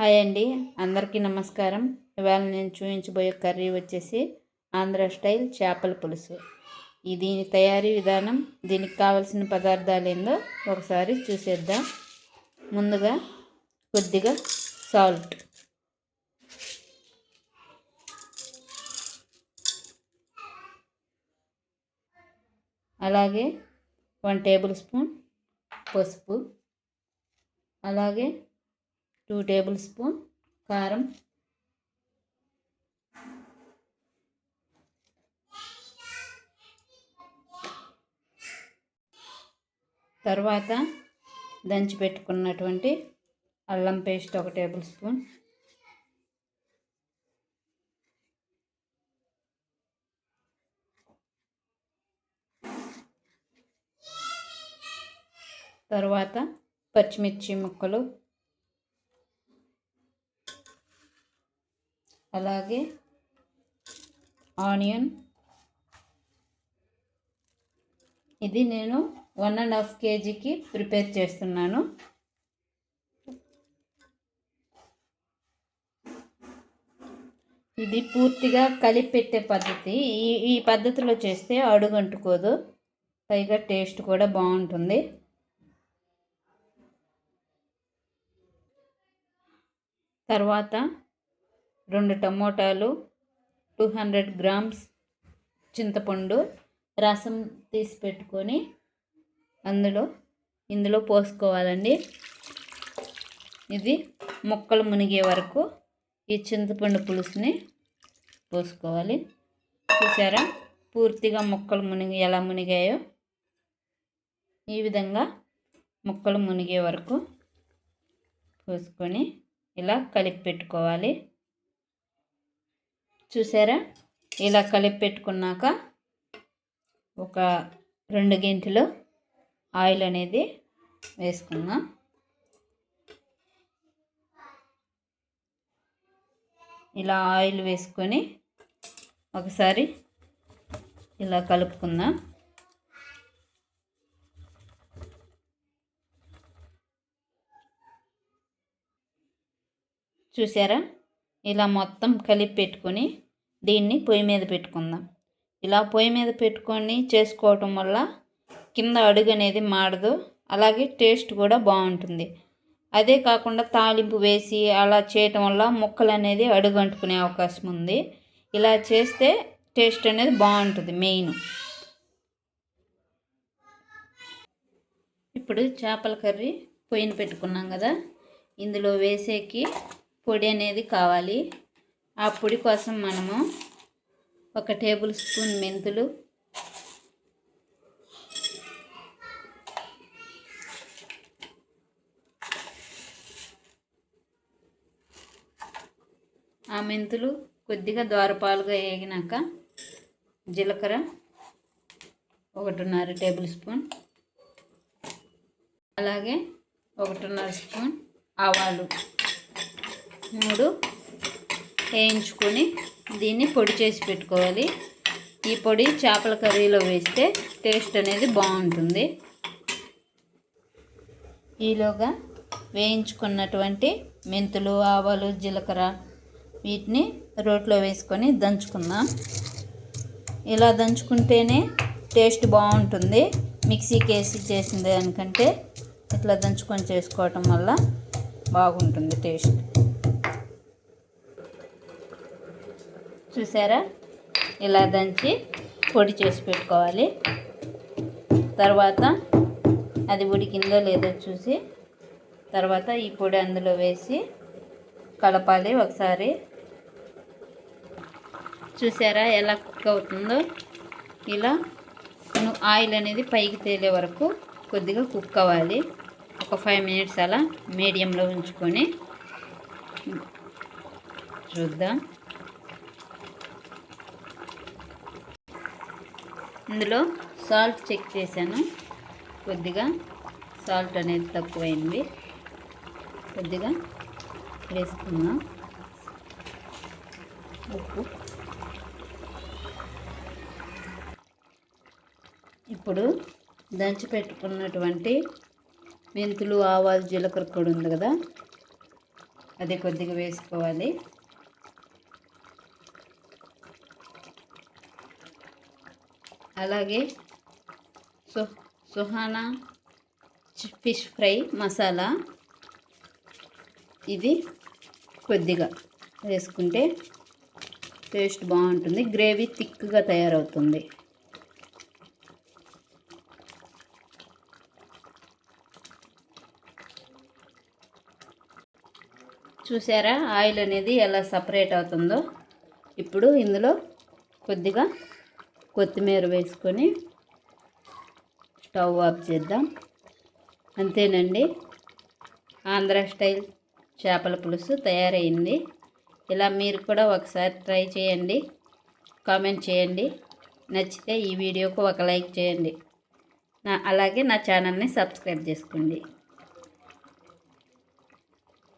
Hi అండి. అందరికీ నమస్కారం. ఇవాళ నేను చూపించబోయే కర్రీ వచ్చేసి ఆంధ్ర స్టైల్ చేపల పులుసు. ఇది దీని తయారీ విధానం దీనికి కావలసిన పదార్థాలు ఏందో ఒకసారి చూసేద్దాం. ముందుగా కొద్దిగా సాల్ట్. అలాగే వన్ టేబుల్ స్పూన్ పసుపు. అలాగే టూ టేబుల్ స్పూన్ కారం. తర్వాత దంచి పెట్టుకున్నటువంటి అల్లం పేస్ట్ ఒక టేబుల్ స్పూన్. తర్వాత పచ్చిమిర్చి ముక్కలు అలాగే ఆనియన్. ఇది నేను వన్ అండ్ హాఫ్ కేజీకి ప్రిపేర్ చేస్తున్నాను. ఇది పూర్తిగా కలిపి పెట్టే పద్ధతి. ఈ ఈ పద్ధతిలో చేస్తే అడుగంటుకోదు. పైగా టేస్ట్ కూడా బాగుంటుంది. తర్వాత రెండు టమోటాలు టూ హండ్రెడ్ గ్రామ్స్ చింతపండు రసం తీసి పెట్టుకొని అందులో ఇందులో పోసుకోవాలండి. ఇది ముక్కలు మునిగే వరకు ఈ చింతపండు పులుసుని పోసుకోవాలి. చూసారా? పూర్తిగా ముక్కలు మునిగి ఎలా మునిగాయో ఈ విధంగా ముక్కలు మునిగే వరకు పోసుకొని ఇలా కలిపి పెట్టుకోవాలి. చూసారా? ఇలా కలిపి పెట్టుకున్నాక ఒక రెండు గింటలు ఆయిల్ అనేది వేసుకుందాం. ఇలా ఆయిల్ వేసుకొని ఒకసారి ఇలా కలుపుకుందాం. చూసారా? ఇలా మొత్తం కలిపి పెట్టుకొని దీన్ని పొయ్యి మీద పెట్టుకుందాం. ఇలా పొయ్యి మీద పెట్టుకొని చేసుకోవటం వల్ల కింద అడుగు అనేది మాడదు అలాగే టేస్ట్ కూడా బాగుంటుంది. అదే కాకుండా తాలింపు వేసి అలా చేయటం వల్ల ముక్కలు అనేది అడుగు అంటుకునే అవకాశం ఉంది. ఇలా చేస్తే టేస్ట్ అనేది బాగుంటుంది మెయిన్. ఇప్పుడు చేపల కర్రీ పొయ్యిన పెట్టుకున్నాం కదా. ఇందులో వేసేకి పొడి అనేది కావాలి. ఆ పొడి కోసం మనము ఒక టేబుల్ స్పూన్ మెంతులు ఆ మెంతులు కొద్దిగా ద్వారపాలుగా వేగినాక జీలకర్ర ఒకటిన్నర టేబుల్ స్పూన్ అలాగే ఒకటిన్నర స్పూన్ ఆవాలు. మూడు వేయించుకొని దీన్ని పొడి చేసి పెట్టుకోవాలి. ఈ పొడి చేపల కర్రీలో వేస్తే టేస్ట్ అనేది బాగుంటుంది. ఈలోగా వేయించుకున్నటువంటి మెంతులు ఆవాలు జీలకర్ర వీటిని రోట్లో వేసుకొని దంచుకుందాం. ఇలా దంచుకుంటేనే టేస్ట్ బాగుంటుంది. మిక్సీకి వేసి చేసింది దానికంటే ఇట్లా దంచుకొని చేసుకోవటం వల్ల బాగుంటుంది టేస్ట్. చూసారా? ఇలా దంచి పొడి చేసి పెట్టుకోవాలి. తర్వాత అది ఉడికిందో లేదో చూసి తర్వాత ఈ పొడి అందులో వేసి కలపాలి ఒకసారి. చూసారా ఎలా కుక్ అవుతుందో? ఇలా ఆయిల్ అనేది పైకి తేలే వరకు కొద్దిగా కుక్ అవ్వాలి. ఒక ఫైవ్ మినిట్స్ అలా మీడియంలో ఉంచుకొని చూద్దాం. ఇందులో సాల్ట్ చెక్ చేశాను. కొద్దిగా సాల్ట్ అనేది తక్కువైంది. కొద్దిగా వేసుకుందాం ఉప్పు. ఇప్పుడు దంచి పెట్టుకున్నటువంటి మెంతులు ఆవాలు జీలకర్ర కూడా ఉంది కదా అది కొద్దిగా వేసుకోవాలి. అలాగే సు సుహానా ఫిష్ ఫ్రై మసాలా. ఇది కొద్దిగా వేసుకుంటే టేస్ట్ బాగుంటుంది. గ్రేవీ థిక్గా తయారవుతుంది. చూసారా? ఆయిల్ అనేది ఎలా సపరేట్ అవుతుందో? ఇప్పుడు ఇందులో కొద్దిగా కొత్తిమీర వేసుకొని స్టవ్ ఆఫ్ చేద్దాం. అంతేనండి. ఆంధ్ర స్టైల్ చేపల పులుసు తయారైంది. ఇలా మీరు కూడా ఒకసారి ట్రై చేయండి. కామెంట్ చేయండి. నచ్చితే ఈ వీడియోకు ఒక లైక్ చేయండి. నా అలాగే నా ఛానల్ని సబ్స్క్రైబ్ చేసుకోండి.